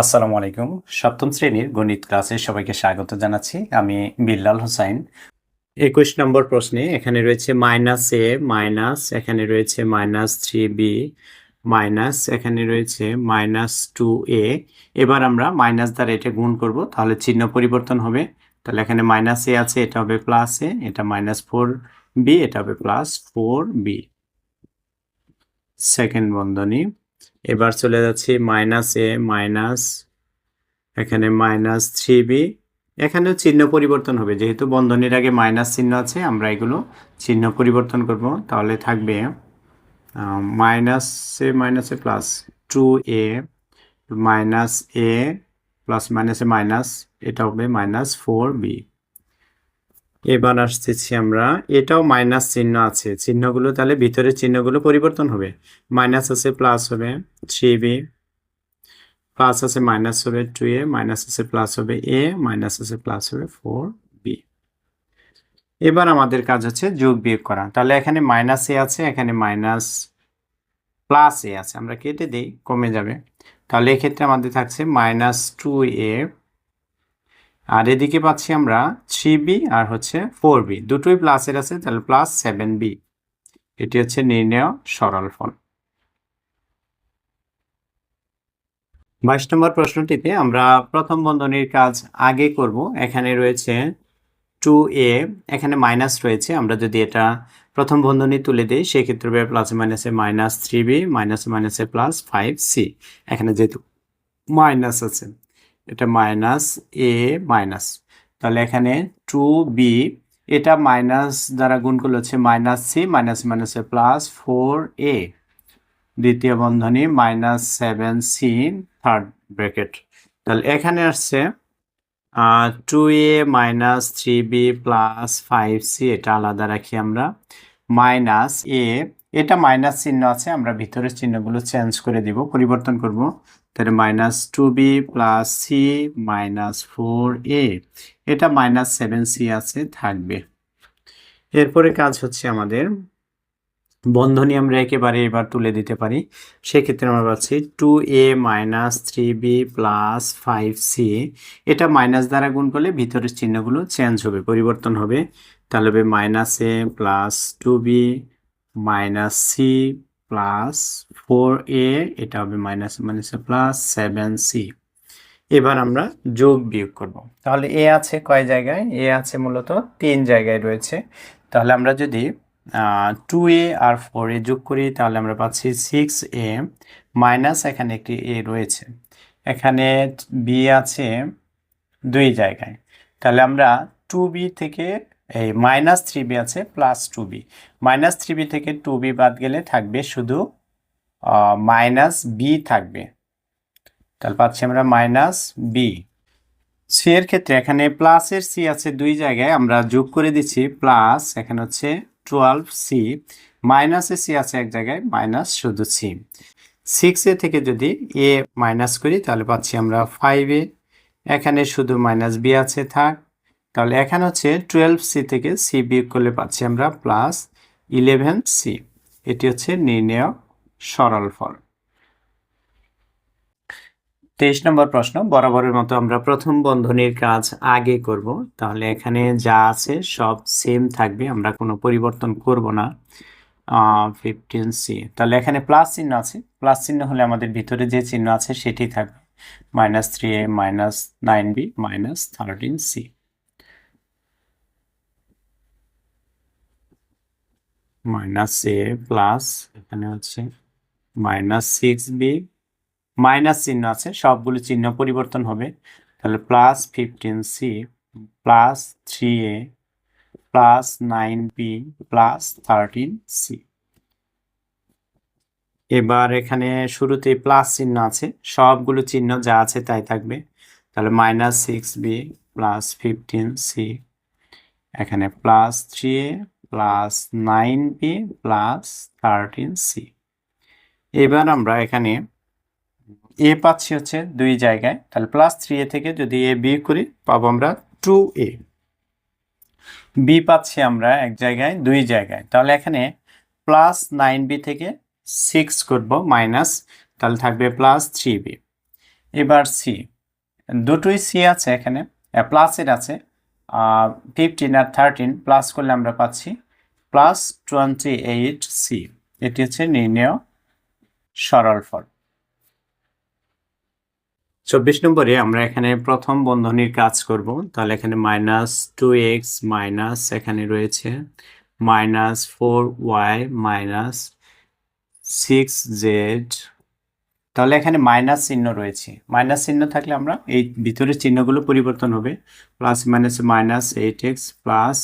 আসসালামু আলাইকুম। সপ্তম শ্রেণির গণিত ক্লাসে সবাইকে স্বাগত জানাচ্ছি। আমি বিল্লাল হোসাইন। একুশ নম্বর প্রশ্নে এখানে রয়েছে মাইনাস এ মাইনাস এখানে রয়েছে মাইনাস থ্রি বি মাইনাস এখানে রয়েছে মাইনাস টু এ এবার আমরা মাইনাস দ্বারা এটা গুণ করব, তাহলে চিহ্ন পরিবর্তন হবে। তাহলে এখানে মাইনাস এ আছে, এটা হবে প্লাস এ এটা মাইনাস ফোর বি এটা হবে প্লাস ফোর বি সেকেন্ড বন্ধনী। এবার চলে যাচ্ছি মাইনাস এ মাইনাস এখানে মাইনাস থ্রি বি এখানেও চিহ্ন পরিবর্তন হবে। যেহেতু বন্ধনীর আগে মাইনাস চিহ্ন আছে, আমরা এগুলো চিহ্ন পরিবর্তন করব। তাহলে থাকবে মাইনাসে মাইনাসে plus two A minus A plus মাইনাসে মাইনাস এটা হবে মাইনাস ফোর বি এবার আসতেছি আমরা। এটাও মাইনাস চিহ্ন আছে। চিহ্নগুলো তাহলে ভিতরের চিহ্নগুলো পরিবর্তন হবে। মাইনাস আছে, প্লাস হবে থ্রি বি। প্লাস আছে, মাইনাস হবে টু এ। মাইনাস আছে, প্লাস হবে এ। মাইনাস আছে, প্লাস হবে ফোর বি। এবার আমাদের কাজ হচ্ছে যোগ বিয়োগ করা। তাহলে এখানে মাইনাস এ আছে, এখানে মাইনাস প্লাস এ আছে। আমরা কেটে দিই, কমে যাবে। তাহলে এক্ষেত্রে আমাদের থাকছে মাইনাস টু এ আর এদিকে পাচ্ছি আমরা থ্রি বি আর হচ্ছে ফোর বি। দুটোই প্লাসের আছে, তাহলে প্লাস সেভেন বি এটি হচ্ছে নির্ণয় সরল ফল। বাইশ নম্বর প্রশ্নটিতে আমরা প্রথম বন্ধনীর কাজ আগে করব। এখানে রয়েছে টু এ এখানে মাইনাস রয়েছে। আমরা যদি এটা প্রথম বন্ধনী তুলে দিই, সেক্ষেত্রে হবে প্লাস মাইনাসে মাইনাস থ্রি বি মাইনাস মাইনাসে প্লাস ফাইভ সি এখানে যেহেতু মাইনাস আছে। এটা মাইনাস এ মাইনাস তাহলে এখানে টু বি এটা মাইনাস দ্বারা গুণ করলে হচ্ছে মাইনাস সি মাইনাস মাইনাসে প্লাস ফোর এ দ্বিতীয় বন্ধনী minus seven C third bracket তাহলে এখানে আসছে two A minus three B plus five C এটা আলাদা রাখি আমরা। মাইনাস এ এটা মাইনাস চিহ্ন আছে, আমরা ভিতরের চিহ্নগুলো চেঞ্জ করে দিব, পরিবর্তন করব। তাহলে minus two B plus C minus four A এটা মাইনাস সেভেন সি আছে, থাকবে। এরপরে কাজ হচ্ছে আমাদের, বন্ধনী আমরা একেবারে এবার তুলে দিতে পারি। সেক্ষেত্রে আমরা পাচ্ছি two A minus three B plus five C এটা মাইনাস দ্বারা গুণ করলে ভিতরের চিহ্নগুলো চেঞ্জ হবে, পরিবর্তন হবে। তাহলে হবে minus A plus two B minus C plus four A এটা হবে মাইনাস মাইনাসে প্লাস সেভেন সি এবার আমরা যোগ বিয়োগ করব। তাহলে এ আছে কয় জায়গায়? এ আছে মূলত তিন জায়গায় রয়েছে। তাহলে আমরা যদি টু এ আর ফোর এ যোগ করি, তাহলে আমরা পাচ্ছি সিক্স এ মাইনাস এখানে একটি এ রয়েছে। এখানে বি আছে দুই জায়গায়। তাহলে আমরা টু বি থেকে এই মাইনাস থ্রি বি আছে plus two b minus three b থেকে টু বি বাদ গেলে থাকবে শুধু মাইনাস বি থাকবে। তাহলে পাচ্ছি আমরা মাইনাস বি সি এর ক্ষেত্রে এখানে প্লাসের সি আছে দুই জায়গায়, আমরা যোগ করে দিচ্ছি প্লাস এখানে হচ্ছে টুয়েলভ সি মাইনাসে সি আছে এক জায়গায় মাইনাস শুধু সি সিক্স এ থেকে যদি এ মাইনাস করি, তাহলে পাচ্ছি আমরা ফাইভ এ এখানে শুধু মাইনাস বি আছে, থাক। তাহলে এখানে হচ্ছে টুয়েলভ সি থেকে সি বিয়োগ করলে পাচ্ছি আমরা প্লাস ইলেভেন সি এটি হচ্ছে নির্ণয় সরল ফল। তেইশ নম্বর প্রশ্ন, বরাবরের মতো আমরা প্রথম বন্ধনীর কাজ আগে করব। তাহলে এখানে যা আছে সব সেম থাকবে, আমরা কোনো পরিবর্তন করব না। ফিফটিন সি তাহলে এখানে প্লাস চিহ্ন আছে। প্লাস চিহ্ন হলে আমাদের ভিতরে যে চিহ্ন আছে সেটি থাকবে। Minus three a minus nine b minus thirteen c minus a plus এখানে হচ্ছে মাইনাস সিক্স বি মাইনাস চিহ্ন আছে, সবগুলো চিহ্ন পরিবর্তন হবে। তাহলে plus fifteen c plus three a plus nine b plus thirteen c এবার এখানে শুরুতে প্লাস চিহ্ন আছে, সবগুলো চিহ্ন যা আছে তাই থাকবে। তাহলে minus six b plus fifteen c এখানে plus three a plus nine b plus thirteen c এবার আমরা এখানে এ পাচ্ছি হচ্ছে দুই জায়গায়। তাহলে প্লাস থ্রি এ থেকে যদি এ বি করি, পাবো আমরা টু এ বি পাচ্ছি আমরা এক জায়গায়, দুই জায়গায়। তাহলে এখানে প্লাস নাইন বি থেকে সিক্স করব মাইনাস তাহলে থাকবে প্লাস থ্রি বি এবার সি দুটোই সি আছে এখানে প্লাসের আছে। ফিফটিন আর থার্টিন প্লাস করলে আমরা পাচ্ছি প্লাস টোয়েন্টি এইট সি এটি হচ্ছে নির্ণয় সরল ফল। চব্বিশ নম্বরে আমরা এখানে প্রথম বন্ধনীর কাজ করব। তাহলে এখানে মাইনাস টু এক্স মাইনাস এখানে রয়েছে minus four y minus six z তাহলে এখানে মাইনাস চিহ্ন রয়েছে। মাইনাস চিহ্ন থাকলে আমরা এই ভিতরের চিহ্নগুলো পরিবর্তন হবে। Plus minus minus eight x plus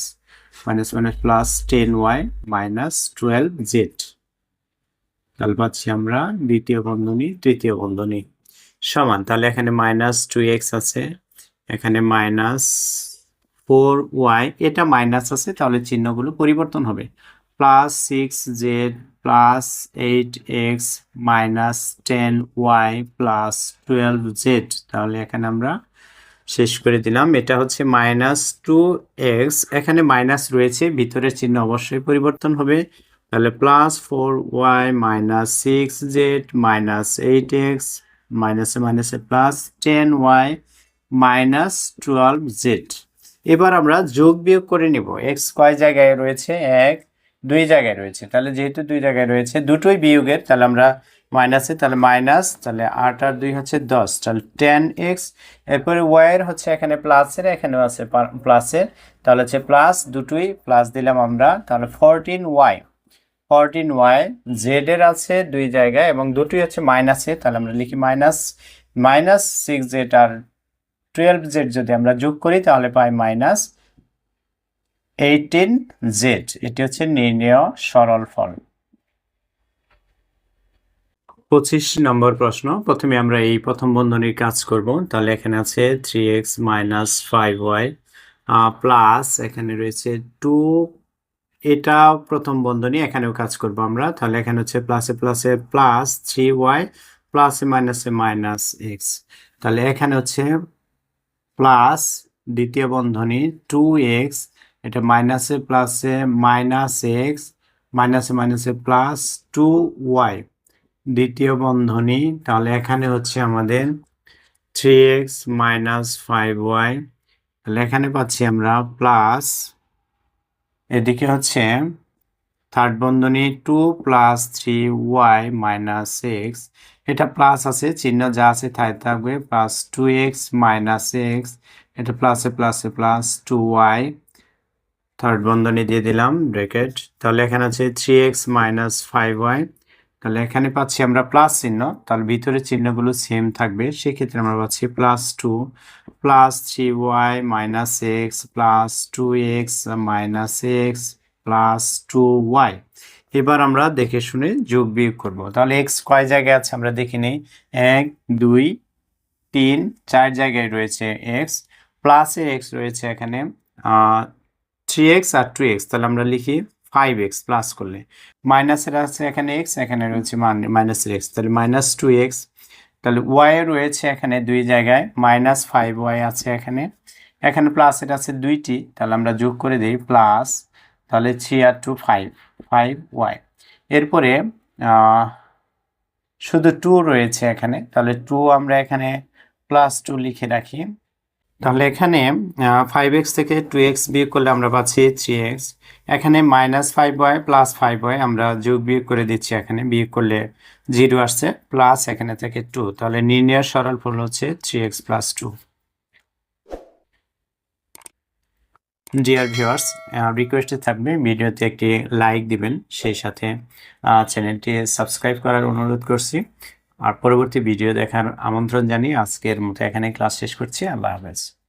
minus minus plus ten y minus twelve z. তাহলে পাচ্ছি আমরা দ্বিতীয় বন্ধনী, তৃতীয় বন্ধনী। সমান, তাহলে এখানে মাইনাস টু এক্স আছে, এখানে মাইনাস ফোর ওয়াই, এটা মাইনাস আছে, তাহলে চিহ্নগুলো পরিবর্তন হবে। Plus six z plus eight x minus ten y plus twelve z তাহলে এখানে আমরা শেষ করে দিলাম। এটা হচ্ছে মাইনাস টু এক্স এখানে মাইনাস রয়েছে, ভিতরের চিহ্ন অবশ্যই পরিবর্তন হবে। তাহলে plus four y minus six z minus eight x মাইনাসে মাইনাসে plus ten y minus twelve z এবার আমরা যোগ বিয়োগ করে নিব। এক্স কয় জায়গায় রয়েছে? এক দুই জায়গায় রয়েছে। তাহলে যেহেতু দুই জায়গায় রয়েছে, দুটোই বিয়োগের, তাহলে আমরা মাইনাসে তাহলে মাইনাস তাহলে আট আর দুই হচ্ছে দশ। তাহলে টেন এক্স এরপরে ওয়াইয়ের হচ্ছে এখানে প্লাসের এখানেও আছে প্লাসের তাহলে হচ্ছে প্লাস দুটোই প্লাস দিলাম আমরা, তাহলে ফোরটিন ওয়াই ফোরটিন ওয়াই জেডের আছে দুই জায়গায় এবং দুটোই হচ্ছে মাইনাসে তাহলে আমরা লিখি মাইনাস মাইনাস সিক্স জেড আর টুয়েলভ জেড যদি আমরা যোগ করি, তাহলে পাই মাইনাস এইটিন জেড এটি হচ্ছে নির্ণেয় সরল ফল। পঁচিশ নম্বর প্রশ্ন, প্রথমে আমরা এই প্রথম বন্ধনীর কাজ করব। তাহলে এখানে আছে three x minus five y plus এখানে রয়েছে টু এটা প্রথম বন্ধনী, এখানেও কাজ করব আমরা। তাহলে এখানে হচ্ছে প্লাসে প্লাসে প্লাস থ্রি ওয়াই প্লাসে মাইনাসে মাইনাস এক্স তাহলে এখানে হচ্ছে প্লাস দ্বিতীয় বন্ধনী টু এক্স এটা মাইনাসে প্লাসে মাইনাস এক্স মাইনাসে মাইনাসে প্লাস টু ওয়াই দ্বিতীয় বন্ধনী, তাহলে এখানে হচ্ছে আমাদের three x minus five y তাহলে এখানে পাচ্ছি আমরা প্লাস এদিকে হচ্ছে থার্ড বন্ধনী two plus three y minus x এটা প্লাস আছে, চিহ্ন যা আছে তাই থাকবে plus two x minus x এটা প্লাসে প্লাসে প্লাস টু ওয়াই থার্ড বন্ধনী দিয়ে দিলাম ব্রেকেট তাহলে এখানে আছে three x minus five y তাহলে এখানে পাচ্ছি আমরা প্লাস চিহ্ন, তাহলে ভিতরে চিহ্নগুলো সেম থাকবে। সেক্ষেত্রে আমরা পাচ্ছি plus two plus three y minus x plus two x minus x plus two y এবার আমরা দেখে শুনে যোগ বিয়োগ করব। তাহলে এক্স কয় জায়গায় আছে আমরা দেখে নিই। এক, দুই, তিন, চার জায়গায় রয়েছে এক্স প্লাসে এক্স রয়েছে এখানে থ্রি এক্স আর টু এক্স তাহলে আমরা লিখি ফাইভ এক্স প্লাস করলে। মাইনাসের আছে এখানে এক্স এখানে রয়েছে মাইনাসের এক্স তাহলে মাইনাস টু এক্স তাহলে ওয়াই রয়েছে এখানে দুই জায়গায় মাইনাস ফাইভ ওয়াই আছে এখানে। এখানে প্লাসের আছে দুইটি, তাহলে আমরা যোগ করে দিই প্লাস তাহলে থ্রি আর টু ফাইভ ফাইভ ওয়াই এরপরে শুধু টু রয়েছে এখানে, তাহলে টু আমরা এখানে প্লাস টু লিখে রাখি। তাহলে এখানে ফাইভ এক্স থেকে টু এক্স বিয়োগ করলে আমরা পাচ্ছি থ্রি এক্স এখানে minus five y plus five y আমরা যোগ বিয়োগ করে দিচ্ছি এখানে, বিয়োগ করলে জিরো আসছে প্লাস এখানে থেকে টু তাহলে নির্ণয়ের সরল ফল হচ্ছে three x plus two dear viewers রিকোয়েস্টে থাকবে ভিডিওতে একটি লাইক দিবেন, সেই সাথে চ্যানেলটি সাবস্ক্রাইব করার অনুরোধ করছি। আর পরবর্তী ভিডিও দেখার আমন্ত্রণ জানিয়ে আজকের মতো এখানে ক্লাস শেষ করছি। আল্লাহ হাফেজ।